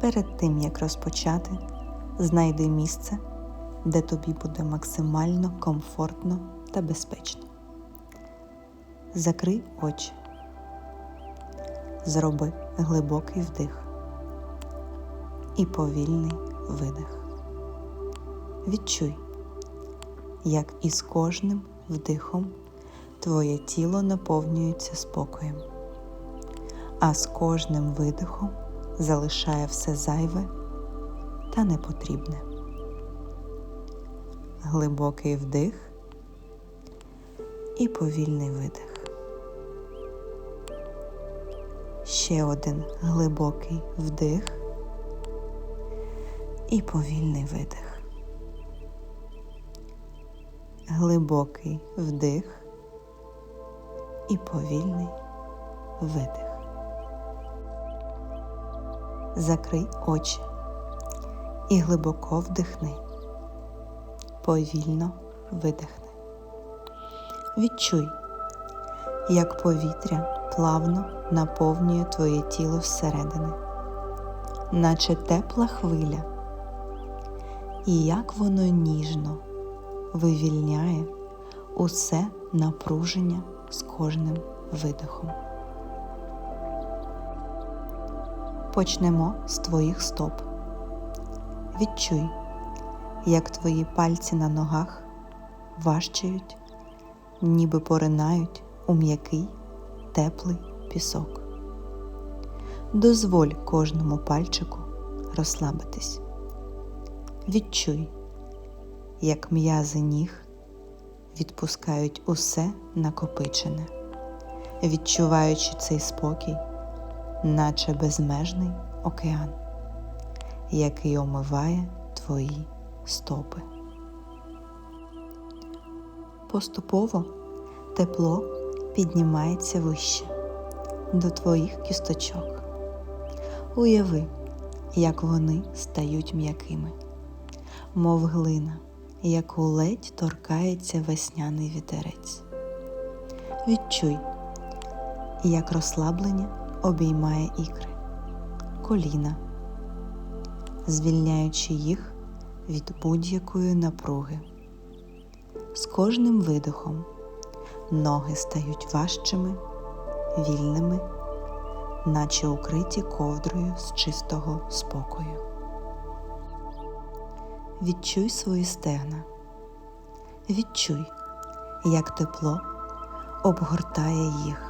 Перед тим як розпочати, знайди місце, де тобі буде максимально комфортно та безпечно. Закрий очі. Зроби глибокий вдих і повільний видих. Відчуй, як із кожним вдихом твоє тіло наповнюється спокоєм, а з кожним видихом залишає все зайве та непотрібне. Глибокий вдих і повільний видих. Ще один глибокий вдих і повільний видих. Глибокий вдих і повільний видих. Закрий очі і глибоко вдихни. Повільно видихни. Відчуй, як повітря плавно наповнює твоє тіло всередини, наче тепла хвиля, і як воно ніжно вивільняє усе напруження з кожним видихом. Почнемо з твоїх стоп. Відчуй, як твої пальці на ногах важчають, ніби поринають у м'який теплий пісок. Дозволь кожному пальчику розслабитись. Відчуй, як м'язи ніг відпускають усе накопичене, відчуваючи цей спокій, наче безмежний океан, який омиває твої стопи. Поступово тепло піднімається вище до твоїх кісточок. Уяви, як вони стають м'якими, мов глина, яку ледь торкається весняний вітерець. Відчуй, як розслаблення обіймає ікри, коліна, звільняючи їх від будь-якої напруги. З кожним видихом ноги стають важчими, вільними, наче укриті ковдрою з чистого спокою. Відчуй свої стегна. Відчуй, як тепло обгортає їх,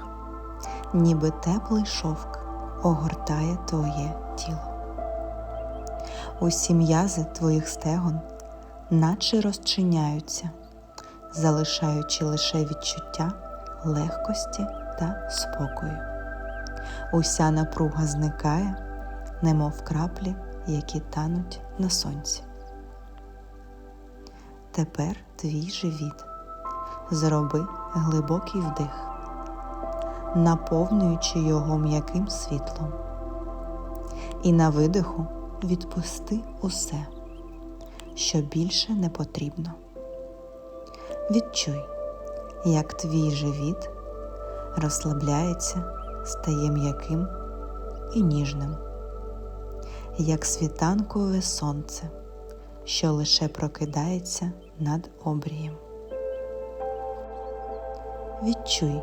ніби теплий шовк огортає твоє тіло. Усі м'язи твоїх стегон наче розчиняються, залишаючи лише відчуття легкості та спокою. Уся напруга зникає, немов краплі, які тануть на сонці. Тепер твій живіт. Зроби глибокий вдих, наповнюючи його м'яким світлом. І на видиху відпусти усе, що більше не потрібно. Відчуй, як твій живіт розслабляється, стає м'яким і ніжним, як світанкове сонце, що лише прокидається над обрієм. Відчуй,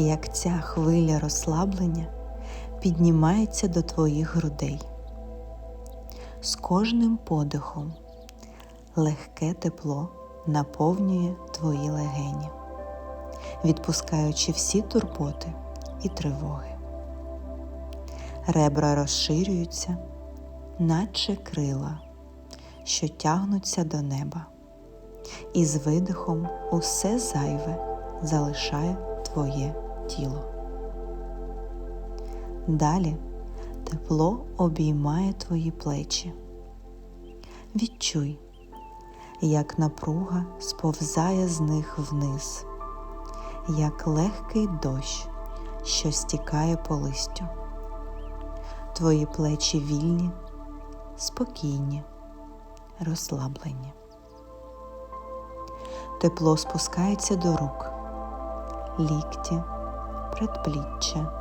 як ця хвиля розслаблення піднімається до твоїх грудей. З кожним подихом легке тепло наповнює твої легені, відпускаючи всі турботи і тривоги. Ребра розширюються, наче крила, що тягнуться до неба, і з видихом усе зайве залишає твоє тіло. Далі тепло обіймає твої плечі. Відчуй, як напруга сповзає з них вниз, як легкий дощ, що стікає по листю. Твої плечі вільні, спокійні, розслаблені. Тепло спускається до рук, лікті, предпліччя,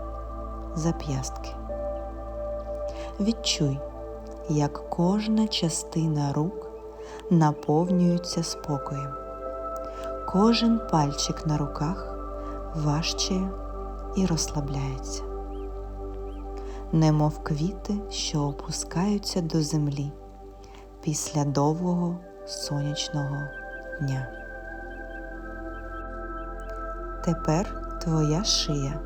зап'ястки. Відчуй, як кожна частина рук наповнюється спокоєм. Кожен пальчик на руках важчає і розслабляється, немов квіти, що опускаються до землі після довгого сонячного дня. Тепер твоя шия,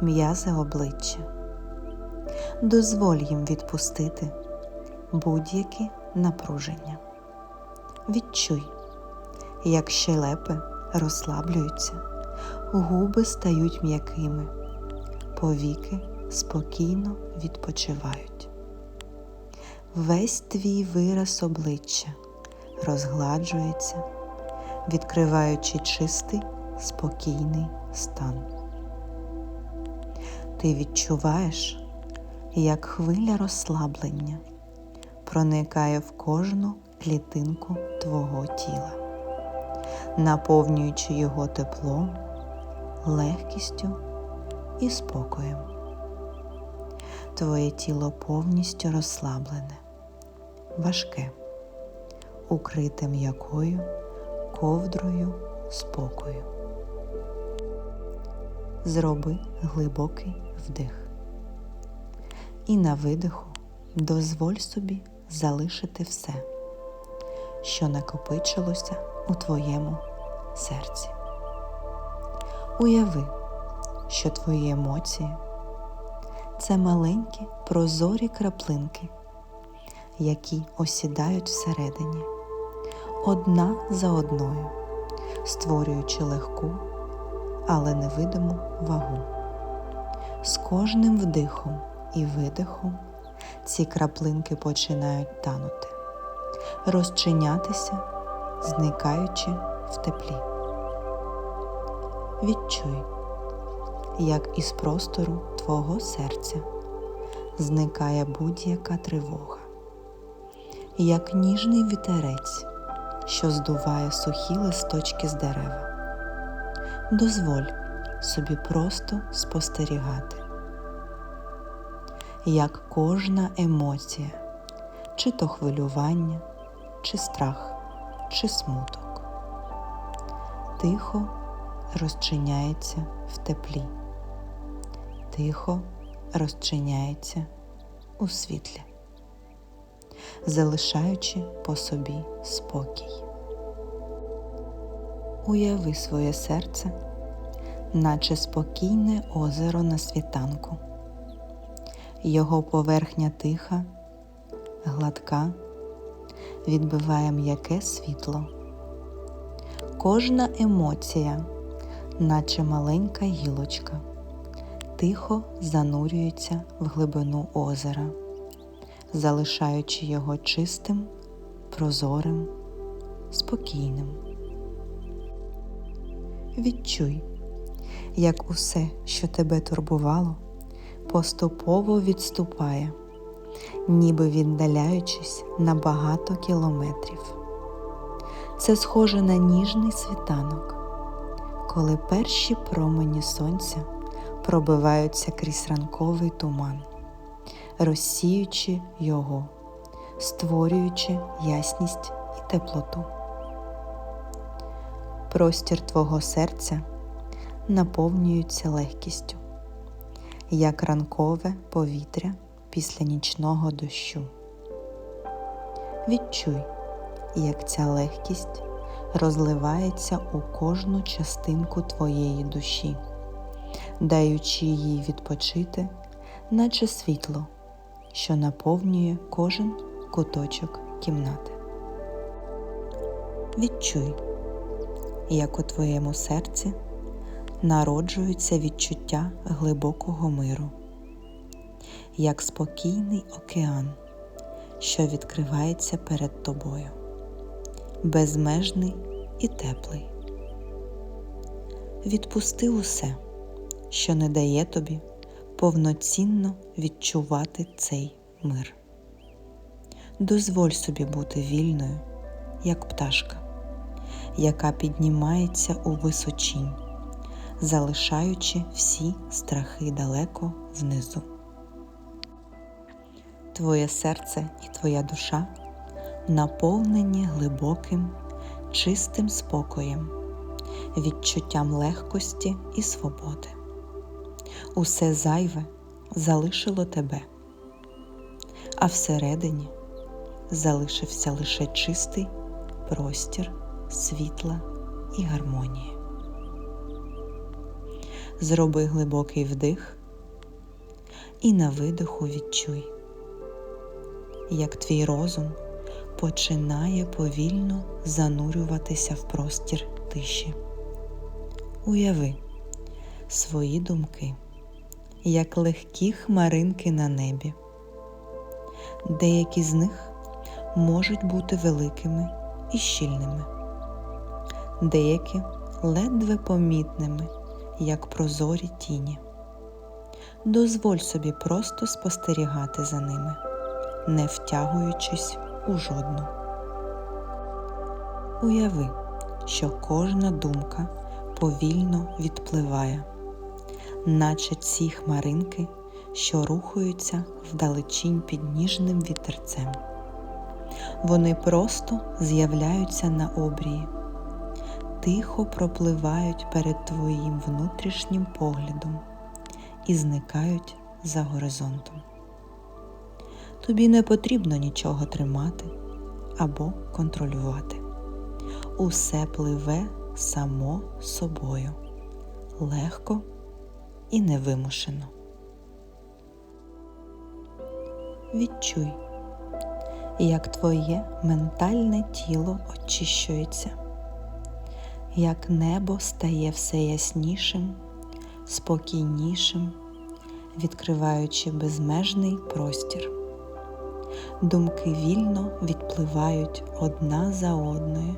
м'язи обличчя. Дозволь їм відпустити будь-які напруження. Відчуй, як щелепи розслаблюються, губи стають м'якими, повіки спокійно відпочивають. Весь твій вираз обличчя розгладжується, відкриваючи чистий, спокійний стан. Ти відчуваєш, як хвиля розслаблення проникає в кожну клітинку твого тіла, наповнюючи його теплом, легкістю і спокоєм. Твоє тіло повністю розслаблене, важке, укрите м'якою ковдрою спокою. Зроби глибокий вдих. І на видиху дозволь собі залишити все, що накопичилося у твоєму серці. Уяви, що твої емоції це маленькі прозорі краплинки, які осідають всередині, одна за одною, створюючи легку, але невидиму вагу. З кожним вдихом і видихом ці краплинки починають танути, розчинятися, зникаючи в теплі. Відчуй, як із простору твого серця зникає будь-яка тривога, як ніжний вітерець, що здуває сухі листочки з дерева. Дозволь собі просто спостерігати, як кожна емоція, чи то хвилювання, чи страх, чи смуток, тихо розчиняється в теплі, тихо розчиняється у світлі, залишаючи по собі спокій. Уяви своє серце, наче спокійне озеро на світанку. Його поверхня тиха, гладка, відбиває м'яке світло. Кожна емоція, наче маленька гілочка, тихо занурюється в глибину озера, залишаючи його чистим, прозорим, спокійним. Відчуй, як усе, що тебе турбувало, поступово відступає, ніби віддаляючись на багато кілометрів. Це схоже на ніжний світанок, коли перші промені сонця пробиваються крізь ранковий туман, розсіючи його, створюючи ясність і теплоту. Простір твого серця наповнюється легкістю, як ранкове повітря після нічного дощу. Відчуй, як ця легкість розливається у кожну частинку твоєї душі, даючи їй відпочити, наче світло, що наповнює кожен куточок кімнати. Відчуй, як у твоєму серці народжується відчуття глибокого миру, як спокійний океан, що відкривається перед тобою, безмежний і теплий. Відпусти усе, що не дає тобі повноцінно відчувати цей мир. Дозволь собі бути вільною, як пташка, яка піднімається у височінь, залишаючи всі страхи далеко внизу. твоє серце і твоя душа наповнені глибоким, чистим спокоєм, відчуттям легкості і свободи. Усе зайве залишило тебе, а всередині залишився лише чистий простір, світла і гармонії. Зроби глибокий вдих і на видиху відчуй, як твій розум починає повільно занурюватися в простір тиші. Уяви свої думки, як легкі хмаринки на небі. Деякі з них можуть бути великими і щільними, деякі ледве помітними, як прозорі тіні. Дозволь собі просто спостерігати за ними, не втягуючись у жодну. Уяви, що кожна думка повільно відпливає, наче ці хмаринки, що рухаються вдалечінь під ніжним вітерцем. Вони просто з'являються на обрії, тихо пропливають перед твоїм внутрішнім поглядом і зникають за горизонтом. Тобі не потрібно нічого тримати або контролювати. Усе пливе само собою, легко і невимушено. Відчуй, як твоє ментальне тіло очищується, як небо стає все яснішим, спокійнішим, відкриваючи безмежний простір. Думки вільно відпливають одна за одною,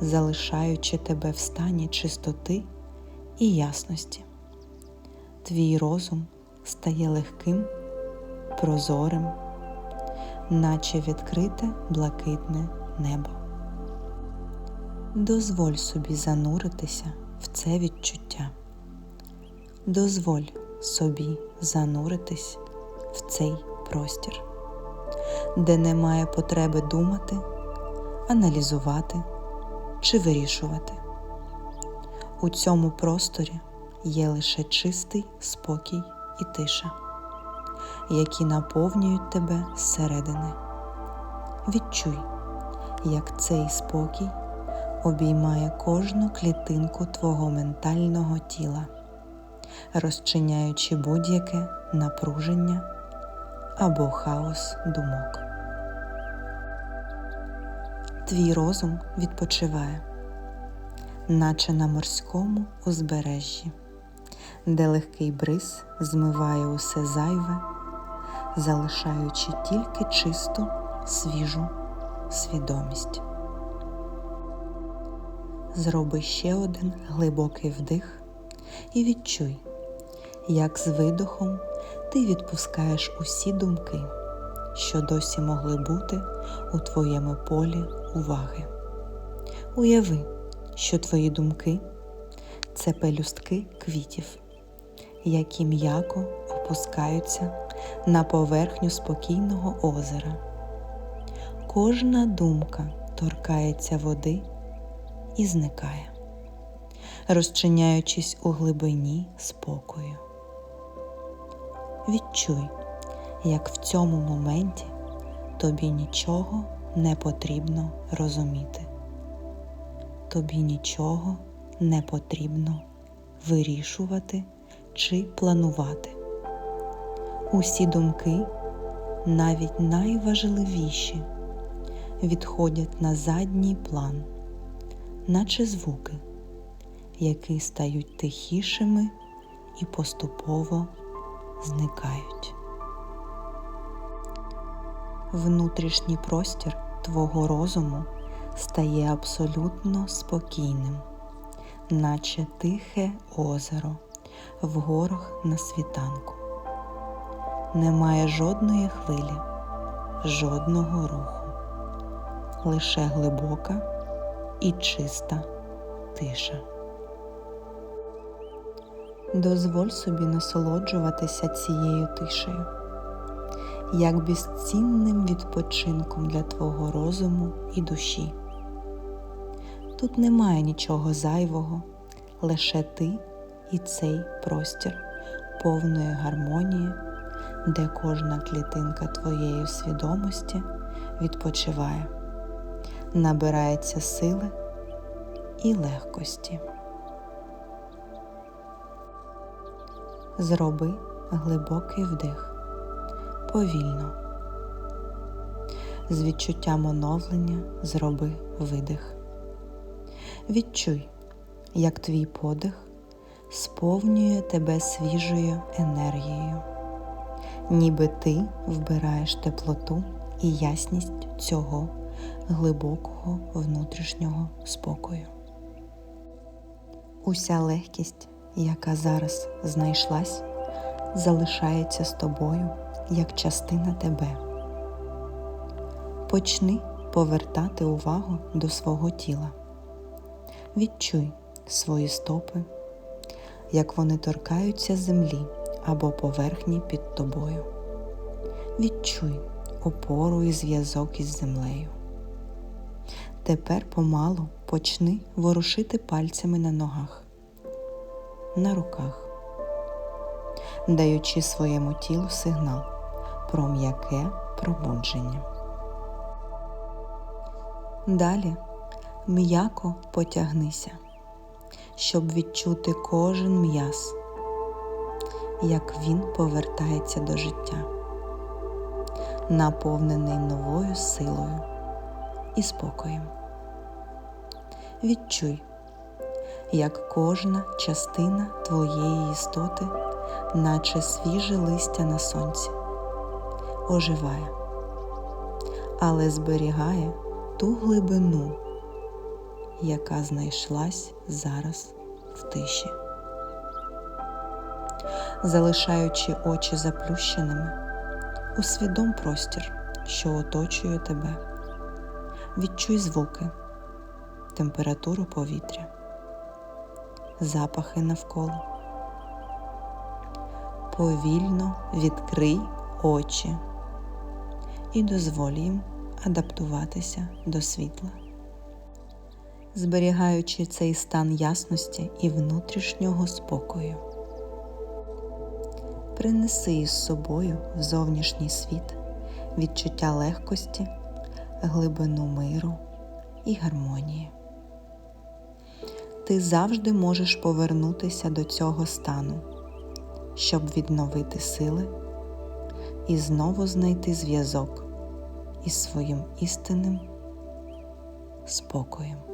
залишаючи тебе в стані чистоти і ясності. Твій розум стає легким, прозорим, наче відкрите блакитне небо. Дозволь собі зануритися в це відчуття. Дозволь собі зануритись в цей простір, де немає потреби думати, аналізувати чи вирішувати. У цьому просторі є лише чистий спокій і тиша, які наповнюють тебе зсередини. Відчуй, як цей спокій обіймає кожну клітинку твого ментального тіла, розчиняючи будь-яке напруження або хаос думок. Твій розум відпочиває, наче на морському узбережжі, де легкий бриз змиває усе зайве, залишаючи тільки чисту, свіжу свідомість. Зроби ще один глибокий вдих і відчуй, як з видохом ти відпускаєш усі думки, що досі могли бути у твоєму полі уваги. Уяви, що твої думки це пелюстки квітів, які м'яко опускаються на поверхню спокійного озера. Кожна думка торкається води і зникає, розчиняючись у глибині спокою. Відчуй, як в цьому моменті тобі нічого не потрібно розуміти, тобі нічого не потрібно вирішувати чи планувати. Усі думки, навіть найважливіші, відходять на задній план, наче звуки, які стають тихішими і поступово зникають. Внутрішній простір твого розуму стає абсолютно спокійним, наче тихе озеро в горах на світанку. Немає жодної хвилі, жодного руху, лише глибока і чиста тиша. Дозволь собі насолоджуватися цією тишею, як безцінним відпочинком для твого розуму і душі. Тут немає нічого зайвого, лише ти і цей простір повної гармонії, де кожна клітинка твоєї свідомості відпочиває, набирається сили і легкості. Зроби глибокий вдих повільно. З відчуттям оновлення зроби видих. Відчуй, як твій подих сповнює тебе свіжою енергією, ніби ти вбираєш теплоту і ясність цього глибокого внутрішнього спокою. Уся легкість, яка зараз знайшлась, залишається з тобою як частина тебе. Почни повертати увагу до свого тіла. Відчуй свої стопи, як вони торкаються землі або поверхні під тобою. Відчуй опору і зв'язок із землею. Тепер помалу почни ворушити пальцями на ногах, на руках, даючи своєму тілу сигнал про м'яке пробудження. Далі м'яко потягнися, щоб відчути кожен м'яз, як він повертається до життя, наповнений новою силою і спокоєм. Відчуй, як кожна частина твоєї істоти, наче свіже листя на сонці, оживає, але зберігає ту глибину, яка знайшлась зараз в тиші. Залишаючи очі заплющеними, усвідом простір, що оточує тебе. Відчуй звуки, температуру повітря, запахи навколо. Повільно відкрий очі. І дозволь їм адаптуватися до світла, зберігаючи цей стан ясності і внутрішнього спокою. Принеси із собою в зовнішній світ. Відчуття легкості, глибину миру і гармонії. Ти завжди можеш повернутися до цього стану, щоб відновити сили і знову знайти зв'язок із своїм істинним спокоєм.